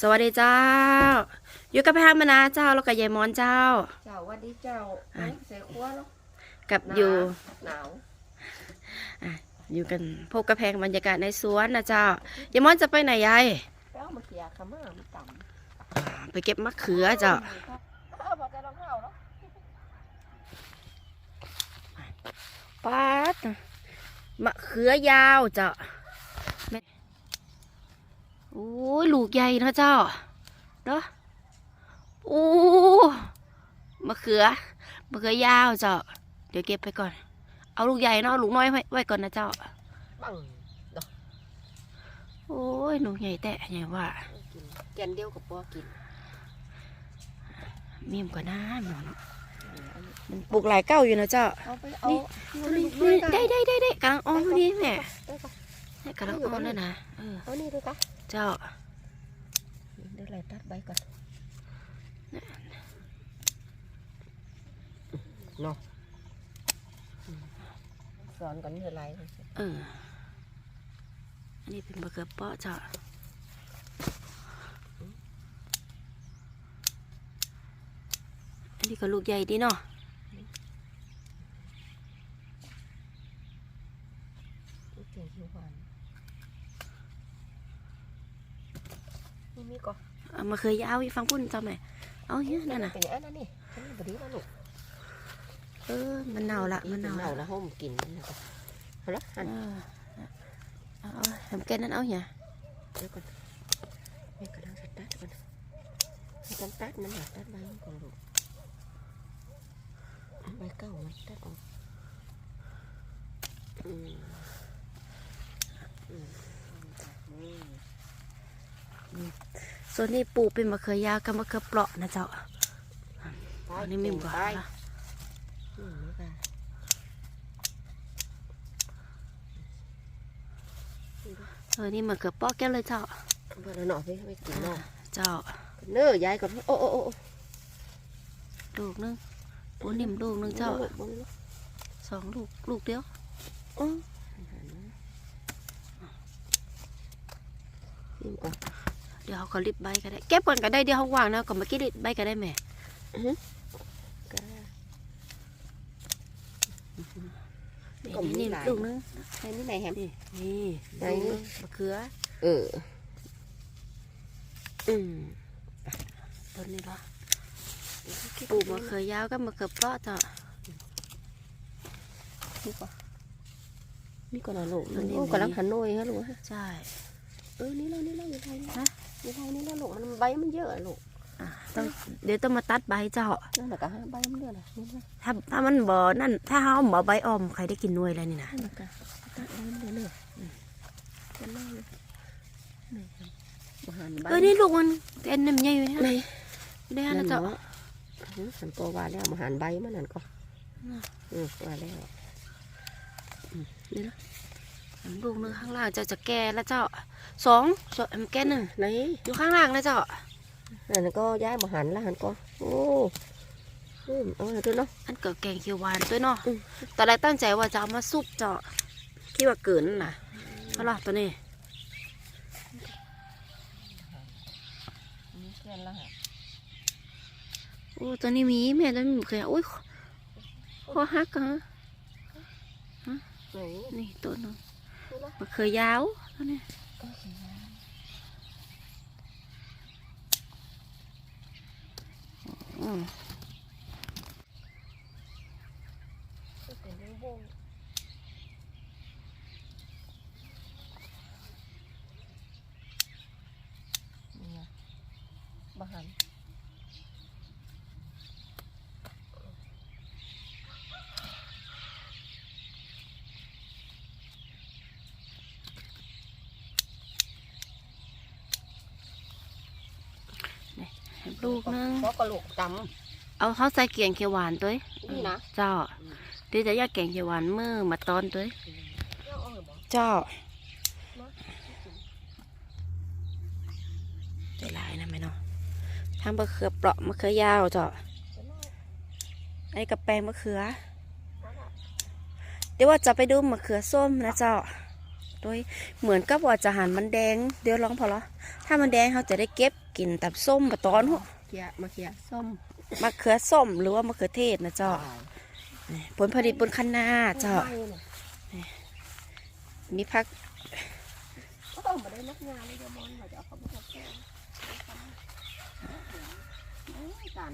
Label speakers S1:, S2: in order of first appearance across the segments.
S1: สวัสดีเจ้า อยู่กับพี่ฮัมมานาเจ้าแล้วก็ยายมอนเจ้า
S2: เจ้าวัดดีเจ้า
S1: อะ
S2: ใส่ครัวแล้ว
S1: กับอยู่
S2: หนาว
S1: อะอยู่กันพบกับแพงบรรยากาศในสวนนะเจ้ายายมอนจะไปไหนยาย
S2: แป้วมาเขียขม่ามันต่ำ
S1: อ่าไปเก็บมะเขือเจ้า
S2: เออพอจะลองเข้าแล้ว
S1: ป๊าดมะเขือยาวเจ้าแม่โอ้ยลูกใหญ่นะเจ้าเนาะโอ้มะเขือมะเขือยาวเจ้า เดี๋ยวเก็บไปก่อน เอาลูกใหญ่เนาะเอาลูกน้อยไว้ไว้ก่อนนะเจ้า
S2: บัง
S1: โอ้ยหนูใหญ่แต่ใหญ่ว่า
S2: กินแกนเดียวกับปอกิน
S1: มีมกว่าน้ำหนอนมันปลูกหลายเก้าอยู่นะเจ้า
S2: เอาไปเอา
S1: นี่
S2: นี่
S1: นี่ได้ได้ได้ได้กำลังออนพอดีแม่
S2: ได้ปะ
S1: ได้กำลังออนแล้วนะ เออ
S2: เอานี่ดูกะ
S1: เจ้า
S2: เดี๋ยวอะไรตัดใบก่อนเนาะสอนกันเท่าไร
S1: เอออันนี้เป็นมะเขือเปาะเจ้าอันนี้ก็ลูกใหญ่ดีเนาะ
S2: เก่งคิวหวานนี่มี ก่อน
S1: เอามะเขือยาวอีกฟังพุ่นเจ้าแม่เอาเยอะนั่นน่ะ
S2: เป็นอย่างนั้นนี่ฉันนี่บดีแล้วลูก
S1: เออมันเน่าละมันเน่า
S2: เน่า
S1: ละ
S2: ละห้มกินนะจ๊ะเอาละหัน
S1: เออเอาเอาทำแกนนั้นเอาเนี่ย
S2: เดี๋ยวก่อนแม่กระดังสตาร์ทก่อนให้กันตัดมันหน่อยตัดใบมันก่อนลูกใบเก้ามันตัดออกอืมอืมอืม
S1: ส่วนนี้ปลูกเป็นมะเขือยาวกับมะเขือเปราะนะเจ้าอันนี้ไม่หมด
S2: ไป
S1: ละ
S2: อืมนี่ค่ะ
S1: เออนี่มะเขือเปราะแก้วเลยเจ้า
S2: เพื่อนหน่อยไปไปกินหน่อย
S1: เจ้า
S2: เนื้อยายก่อนโอ้โอ้โอ้
S1: ลูกนึงโอ้นิ่มลูกนึงเจ้า
S2: บนลูก
S1: สองลูกลูกเดียวอ๋อ
S2: นี่ก่อน
S1: เดี๋ยวเขาก็รีบใบก็ได้เก็บก่อนก็ได้เดี๋ยวเขาวางนะก่อนเมื่อกี้รีบใบก็ได้แม่
S2: ก็
S1: นี่
S2: ก็มี
S1: นี่
S2: หลาย
S1: ลูกนึง
S2: ใช่นี่ไหนแฮม
S1: นี่นี่
S2: ไหน
S1: ลูกนึงมะเขือ
S2: เอออืม
S1: ต้นนี้ละปลูกมะเขือยาวกับมะเขือเปราะเจ้า
S2: นี่ก่อนนี่ก่อนนะลูก
S1: ตัวนี้
S2: โอ้
S1: มี
S2: กำลังหันหน่อยฮะลูกฮะ
S1: ใช่
S2: เออนี่แล้วนี่แล้วอยู่ไทยนี่
S1: ฮะ
S2: อยู่ไทยนี่แล้วลูกมันใบมันเยอะอะลูก
S1: อะต้องเดี๋ยวต้องมาตัดใบเจ้า
S2: นั่นแหละก็ฮะใบมันเยอะนะนี่นะ
S1: ถ้าถ้ามันบ่นั่น ถ้าเขาบ่ใบอ่อมใครได้กินหน่วยแล้วนี่นะ
S2: นั่นแหละก็ตัดใบมันเยอะเลยอืมกันเลยนี่ครับบ่หันใบ
S1: เออนี่ลูกมันเอ็นน้ำใหญ่อยู่
S2: ไหน
S1: เนี่ยได้ฮะนะเจ้า
S2: นั่นเนาะอืมหันก็ว่าแล้วมาหันใบมันนั่นก็
S1: น่ะ
S2: อืมว่าแล้ว
S1: ลูกนึงข้างล่างเจ้าจะแก่แล้วเจ้า สองสองแก่หนึ่ง
S2: ไหน
S1: อยู่ข้างล่างนะเจ้า
S2: นั่นก็ย้ายมาหันแล้วหันก็โอ้อืมเอาละด้วยเนาะ
S1: อันเกิดแกงเขียวหวานด้วยเนาะ
S2: อืม
S1: ตอนแรกตั้งใจว่าจะเอามาซุปเจ้าคิดว่าเกินนั่นน่ะเอาล่ะตัวนี้
S2: นี่เพื่อนละฮะ
S1: โอ้ตัวนี้มีแม่ตัวนี้เคยโอ้ยคอหักอะ
S2: ไหน
S1: นี่ตัวนึง
S2: ดูละ
S1: มันเคยยาวตัวนี้ อืม
S2: เป็นเรื่องวงนี่ไงมาหัน
S1: ลูกนึง
S2: เพราะกระโหลกด
S1: เอาเขาใส่เกียงเขียวหวานตัวำ
S2: นี่นะ
S1: เจ้าเดี๋ยวจะอยากแกงเขียวหวานเมื่อมาตอนตัว
S2: เอาเอาเหรอ
S1: เจ้าใจร้ายนะแม่เนาะทำมะเขือเปราะมะเขือยาวเจ้าไอ้กระแปงมะเขือ เดี๋ยวว่าจะไปดูมะเขือส้มนะเจ้าโดยเหมือนกับว่าจะหันมันแดง เดี๋ยวลองพอละถ้ามันแดงเขาจะได้เก็บกินตับส้มปะตอนหัว
S2: เขียมะเขียส้ม
S1: มะเขือส้มหรือว่ามะเขือเทศนะเจ้าผลผลิตบนคันนาเจ้ามีพัก
S2: ก็ต้องมาได้นักงานเลยจะมอนมาจะเอาเขามาทำแกงกัน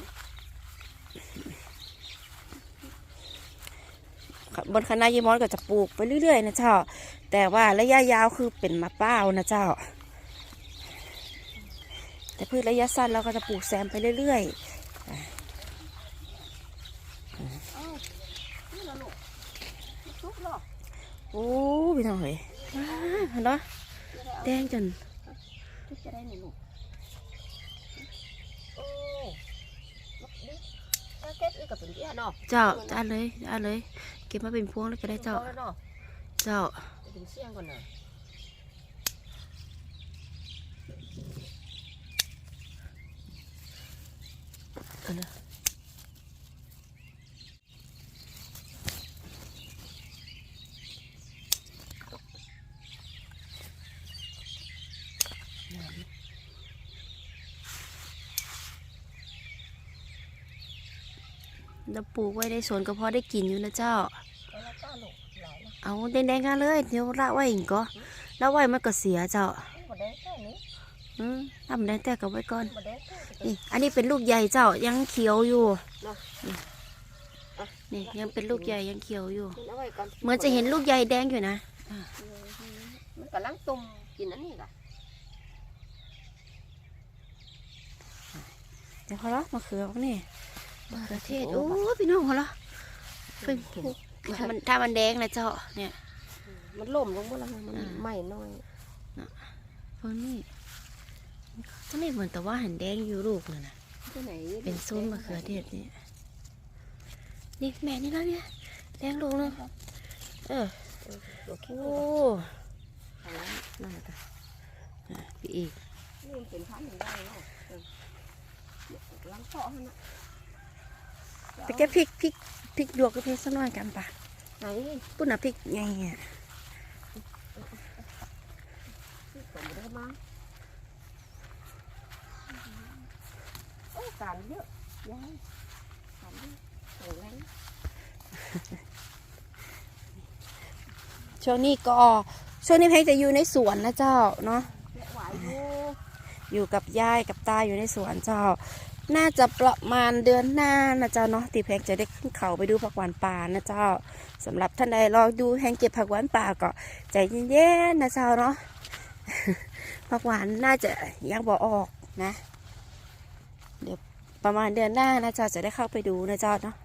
S1: บนคณะยีมอนก็จะปลูกไปเรื่อยๆนะเจ้า แต่ว่าระยะยาวคือเป็นมะเป้าวนะเจ้า แต่พืชระยะสั้นเราก็จะปลูกแซมไปเรื่อย
S2: นี่ละลูกซุปหรอ
S1: ๆโอ้พี่น้องเฮ้ยว้าเห็นเนาะแดงจน
S2: ซุปจะได้หนึ่งลูกโอ้ลูกดิถ้าเก็บอีกกับเป็นเบี้ยเนาะ
S1: เจ้าจ้าเลยจ้าเลย เก็บมาเป็นพวงแล้วก็ได้เจ้า
S2: เนาะ
S1: เจ้า
S2: นะ
S1: เราปลูกไว้ในสวนก็พอได้กินอยู่นะเจ้า เอาแดงๆกันเลย เดี๋ยวละไว้อีกก็ละไว้มันก็เสียเจ้า
S2: มาได้แค่นี้
S1: อืมทำได้แต่ก็ไว้ก่อน
S2: มาได้แค่นี้
S1: นี่อันนี้เป็นลูกใหญ่เจ้ายังเขียวอยู่
S2: เนาะ
S1: นี่ยังเป็นลูกใหญ่ยังเขียวอยู่
S2: เอาไว้ก่อน
S1: เหมือนจะเห็นลูกใหญ่แดงอยู่นะ
S2: มันกำลังตุ่มกินอันนี้ล่ะ
S1: เดี๋ยวพอละมะเขือพวกนี่มะเขือเทศโอ้พี่น้องพอละเป็นพวกถ้ามันถ้ามันแดงนะเจ้าเนี่ย
S2: มันล่มลงบ่ละมัน
S1: อ่า
S2: ไหม้น้อย
S1: พวกนี้ พวกนี้เหมือนแต่ว่าเห็นแดงอยู่ลูกเลยนะ
S2: ที่ไหน
S1: เป็นส้นมะเขือเทศนี่นี่แม่นี่แล้วเนี่ยแดงลูกเลยเออ
S2: โอเค
S1: โอ้
S2: นั่นแหละ
S1: พี่อีก
S2: นี่มันเป็นพันธุ์ได้เนาะเออล้างคอให้นะ
S1: ไปเก็บพริกพริกพริกหยวกกับพริกสักหน่อยกันปะ
S2: ไหน
S1: ปุ่นน่ะพริกไงอะ
S2: ที่ ผมได้มารเยอะยายการเยอะแข็งแรง
S1: ช่วงนี้ก็ช่วงนี้เพลงจะอยู่ในสวนนะเจ้าเนาะ
S2: หวอยู่
S1: อยู่กับยายกับตาอยู่ในสวนเจ้า น่าจะประมาณเดือนหน้านะเจ้าเนาะตีเพลงจะได้ขึ้นเขาไปดูผักหวานป่านะเจ้าสำหรับท่านใดรอดูแหงเก็บผักหวานป่าก็ใจเย็นๆนะเจ้าเนาะผักหวานน่าจะยังบ่ออกนะ ประมาณเดือนหน้านะเจ้าจะได้เข้าไปดูนะเจ้าเนาะ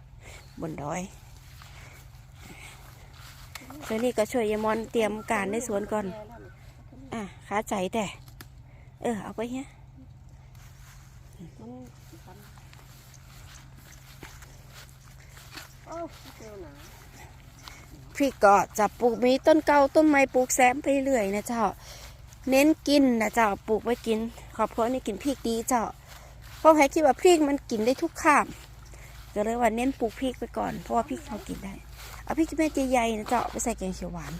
S1: บนดอยช่วนี้ก็ช่วยยายมอนเตรียมการในสวนก่อน อะขาใจแต่ เออ เอาไปเฮีย
S2: มันพันโอ้เจ้าหนา
S1: พริกก็จะปลูกมีต้นเก่าต้นไม้ปลูกแซมไปเรื่อยนะเจ้า เน้นกินนะเจ้าปลูกไว้กินครอบครัวนี่กินพริกดีเจ้า เพราะใครคิดว่าพริกมันกินได้ทุกข้ามก็เลยว่าเน้นปลูกพริกไปก่อนเพราะว่าพริกเขากินได้ เอาพริกแม่ใหญ่ๆนะเจ้าเอาไปใส่แกงเขียวหวาน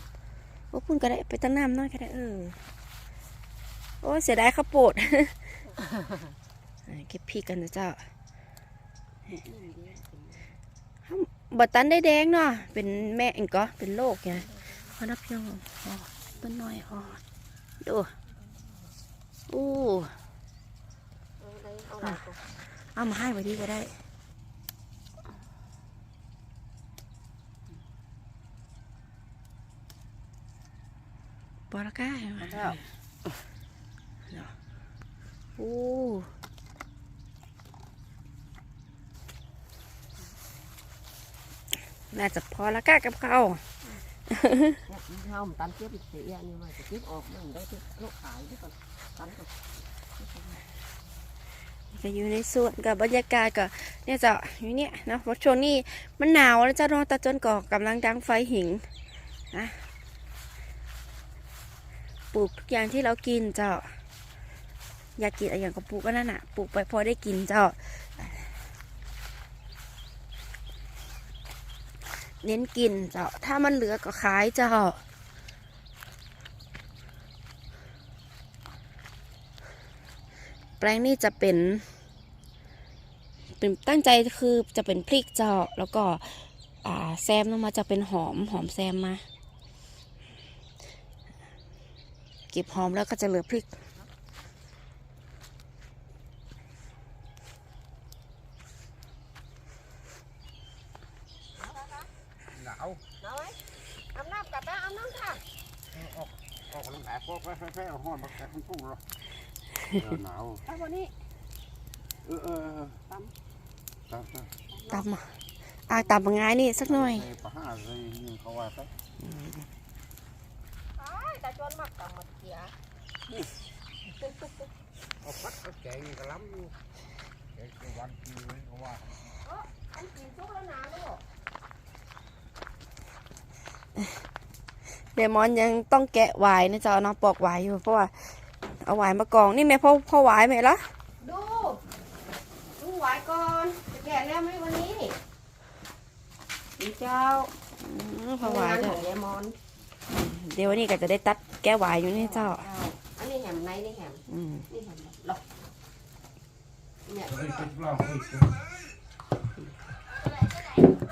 S1: โอ้พุ่นก็ได้ไปตั้งน้ำน้อยก็ได้เออโอ้เสียดายข้าวโพดเก็บพริกกันนะเจ้าบัตันได้แดงเนาะเป็นแม่เองก็เป็นโรคไงพอนับเพียงอ๋อต้นน้อยอ๋อดูอู้
S2: เอาอะไรก็
S1: เอามาให้ไว้ดีก็ได้ปอละก้า
S2: เจ้า
S1: อู้น่าจะพอละก้ากับเขาว
S2: เนี่ยเฮามันตันเก็บอีกเสียนี่มาจะเก็บออกมันได้ที่โลกขายด้วยก่อนตันก่อน
S1: ก็อยู่ในสวนกับบรรยากาศก็เนี่ยจะอยู่เนี่ยนะเพราะช่วงนี้มันหนาวแล้วเจ้าเนาะตาจนก่อกำลังดังไฟหิงนะปลูกทุกอย่างที่เรากินเจ้า อยากกินอะไรอย่างก็ปลูกก็นั่นน่ะปลูกไปพอได้กินเจ้า เน้นกินเจ้า ถ้ามันเหลือก็ขายเจ้า แปลงนี้จะเป็นเป็นตั้งใจคือจะเป็นพริกเจาะแล้วก็อ่าแซมลงมาจะเป็นหอมหอมแซมมาเก็บหอมแล้วก็จะเหลือพริก
S3: หนาว
S2: น้อยอาบน้ำกลับมาอาบน้ำค่ะ
S3: ออกออกกำลังกายพวกแฟๆเอาห้อนมาแกะทั้งทุ่งหรอก หนาว
S2: เอาวันนี้
S3: เออเออตำตำตำ
S1: ตำอะอะตำง่ายนี่สักหน่อย
S3: ปลาห้าเลยนี่เขาว่าไป
S2: ไอ้แต่จวนมากกลับมาเสีย
S3: เอาพัดเอาแกงกระล้ำอยู่แกงกระวันกินเลยเขาว่า
S2: อันกินซุกแล้วนะลูก
S1: เดมอนยังต้องแกะหวายนะจ๊ะเนาะปอกหวายอยู่เพราะว่า เอาหวายมากองนี่แม่พ่อพ่อหวายไหมล่ะ
S2: ดูดูไหวก่อนจะแก่แล้วไหมวันนี้ดีเจ้า
S1: อืมพ่อหวาย
S2: ข
S1: จ้ะ
S2: องยายมอน
S1: เดี๋ยววันนี้ก็จะได้ตัดแก้หวายอยู่นี่เจ้า
S2: อันนี้แหมไหนนี่แหม
S1: อืม
S2: นี่แหมหลอกเนี่ย
S3: เฮ้ยเป็นปลาเฮ้ย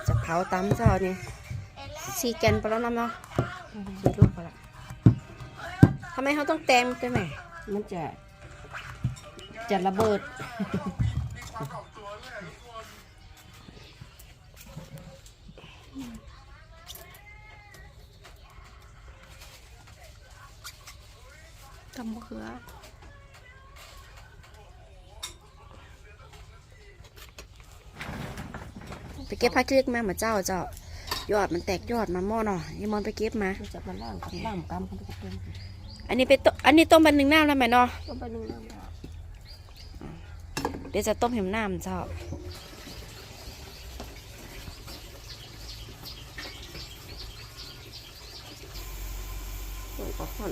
S1: จะเผาตำเจ้านี่ซีแกนไปแล้วนะเนาะซีลูกไปละทำไมเขาต้องเต็มด้วยไหม
S2: มันจะ จะระเบิด
S1: ตำมะเขือไปเก็บผักเล็กมาเหมือนเจ้าเจ้ายอดมันแตกยอดมาหม้อหน่อยยายมอนไปเก็บมา
S2: มันจะมาล่างกับล่างกำกันทุกคน
S1: อันนี้ไปต้มอันนี้ต้มเป็นหนึ่งน้ำแล้วไหมเนาะ
S2: ต้องไปนึ่งน้ำ
S1: เดี๋ยวจะต้มเห็มน้ำเจ้า
S2: ส่วนก็ห่อน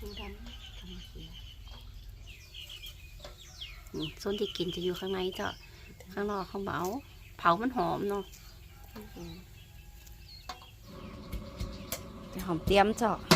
S2: ดูดำทำเสีย
S1: อืม ส่วนที่กินจะอยู่ข้างในเจ้าข้างนอกเขาเผาเผามันหอมเนาะแต่หอมเตรียมเจ้าส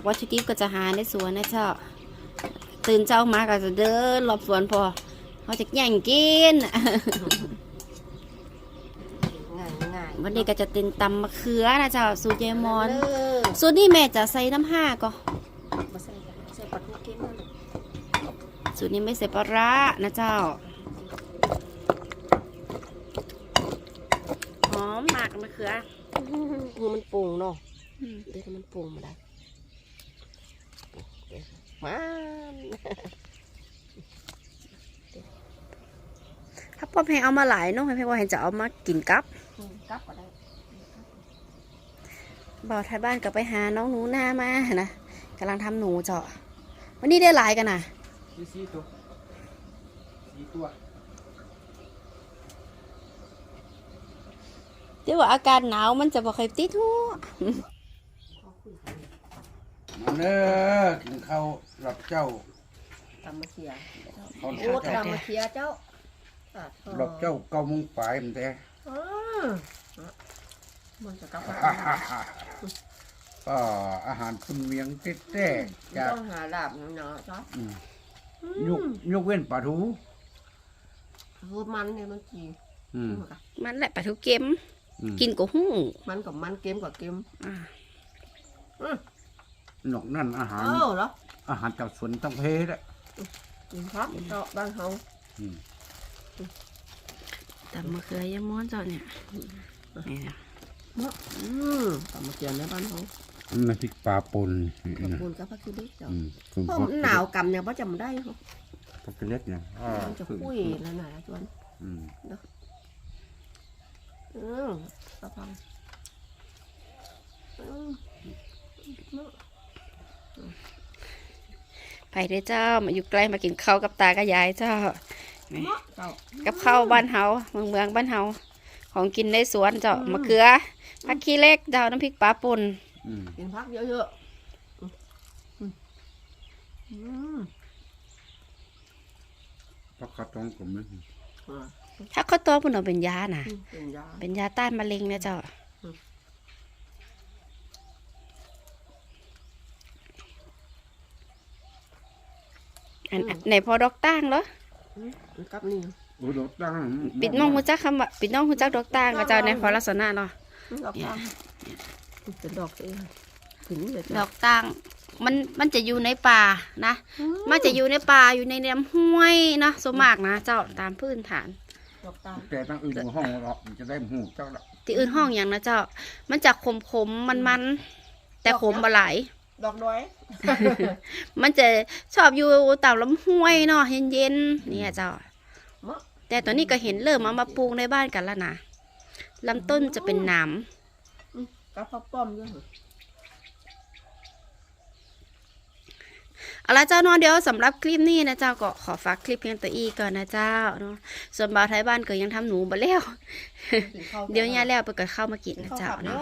S1: วนมากวัตถุดิบก็จะหาในสวนนะเจ้า ตื่นเช้ามาก็จะเดินรอบสวนพอเขาจะแย่งกิน
S2: ง่ายง่าย
S1: วันนี้ก็จะเป็นตำมะเขือนะเจ้าสูตรเยายมอน
S2: เออ
S1: สูตรนี้แม่จะใส่น้ำห้าก็
S2: มาใส่กันใส่ปลาทูเค็มนั่น
S1: สูตรนี้ไม่ใส่ปลาร้านะเจ้าหอมมากมะเขือ
S2: คือมันปรุงเนาะ
S1: อืม
S2: เดี๋ยวมันปรุงมาได้เดี๋ยว มา
S1: ถ้าพ่อแพงเอามาหลายเน้องแพงว่าเห็นจะเอามากินกับ
S2: กลับก็ได้
S1: บ่าวไทยบ้านก็ไปหาน้องหนูหน้ามานะกำลังทำหนูเจ้าวันนี้ได้หลายกันนะ
S3: สี่สี่ตัวสี่ตัว
S1: เดี๋ยวว่าอากาศหนาวมันจะบ่ค่อยติดหัว
S3: มาเด้อกินข้าวหลับเจ้า
S2: ตำมะเขีย
S3: ข้าว
S2: โอ้
S3: เจ้า
S2: ตำมะเขียเจ้าตัด
S3: หลับเจ้าเก้าโมงปลายมันแต่
S2: อืมมันจะกลับ
S3: ฮ่าฮ่าฮ่าก็อาหารคุณเวียงเต้ๆจาก
S2: ต้องหาลาบเนาะจ้ะ
S3: อืมยกยกเว้นปลาทู
S2: รูปมันเนี่ยมันจี
S3: อืม
S1: มันแหละปลาทูเค็ม
S3: อืม
S1: กินก็หู้
S2: มันกับมันเกมกับเกม
S1: อ่า
S3: นอกนั่นอาหาร
S2: เออเหรอ
S3: อาหารจากสวนต้องเพแหละ
S2: กินครับเจ้าบ้านเขา
S3: อืม
S1: แต่มะเขือยายม้อนเจ้าเนี่ยนี่นะ
S2: อืมตำมะเขียในบ้านเขา
S3: น้ำพริกปลาปน
S2: กับปูนกับผักชีดิบเจ้า
S3: อืมคุณ
S2: เพราะ
S3: พ่อ
S2: มันหนาวกำเนี่ยพ่อจำได้เขา
S3: พักเล็กเนี่ยอ่า
S2: มันจะคุยแล้วหน่อยนะจวน
S3: อืม
S2: อืมกระพังอืม
S1: ไปเด้อเจ้า มาอยู่ใกล้มากินข้าวกับตากับยายเจ้า
S2: เหมาะเจ้า
S1: กับข้าวบ้านเฮาเมืองเมืองบ้านเฮาของกินในสวนเจ้ามะเขือผักขี้เหล็กเจ้าน้ำพริกปลาป่น
S3: อืม
S2: กินพักเยอะๆอืมอืมอืม
S3: พักกระต้องก็ไม่
S2: อ่า
S1: ถ้าข้าวต้มปุ่นเอาเป็นยานะ
S2: เป็นยา
S1: เป็นยาต้านมะเร็งเนี่ยเจ้า
S2: อืม
S1: อันอันไหนพอดอกตั้งเหรอ
S2: อืมกับนี่
S3: โอ้ดอกตั้ง
S1: ปิดน้องหูจักคำว่าปิดน้องหูจักดอกตั้งกับเจ้าในพอลักษณะเนาะ
S2: ดอกตั้งเป็นดอกเองถึงเลย
S1: ดอกตั้งมันมันจะอยู่ในป่านะ มันจะอยู่ในป่าอยู่ในลำห้วยเนาะสวนมากนะ เจ้าตามพื้นฐาน
S2: ดอกตั้ง
S3: แต่ตั้งอื่นห้องเราจะได้หูเจ้าละ
S1: ที่อื่นห้องอย่างนะเจ้า มันจะขมขมมันมันๆแต่ขมบหลาย
S2: ดอกน้อย
S1: มันจะชอบอยู่ตามลำห้วยเนาะเย็นๆเนี่ยเจ้า
S2: เหมาะ
S1: แต่ตอนนี้ก็เห็นเริ่มเอามาปลูกในบ้านกันแล้วนะลำต้นจะเป็นหนาม
S2: กับข้าวป้อมด้วยเหรอ
S1: เอาละเจ้าเนาะเดี๋ยวสำหรับคลิปนี้นะเจ้าก็ขอฝากคลิปเพียงตัวอีก่อนนะเจ้าเนาะส่วนบ่าวไทยบ้านก็ยังทำหนูบ่แล้ว
S2: กินข้าว
S1: เดี๋ยวย่าแล้วไปก็เข้ามากิน
S2: กิน
S1: นะ
S2: ข้าว
S1: เจ้า
S2: ผัดเย
S1: เนาะ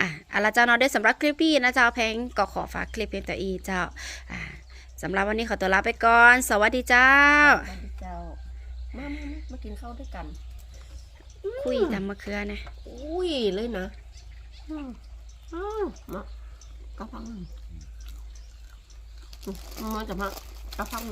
S2: อะนะเจ้า
S1: อะเอาละเจ้าเนาะเดี๋ยวสำหรับคลิปนี้นะเจ้าแพงก็ขอฝากคลิปเพียงตัวอีเจ้าอ่าสำหรับวันนี้ขอตัวลาไปก่อน สวัสดีเจ้า
S2: สวัสดีเจ้ามามามามากินข้าวด้วยกัน
S1: คุยตำมะเขือนะ
S2: อุ้ยเลยนะอืมอ้าวมากระพังอืมมันจะมากระพัง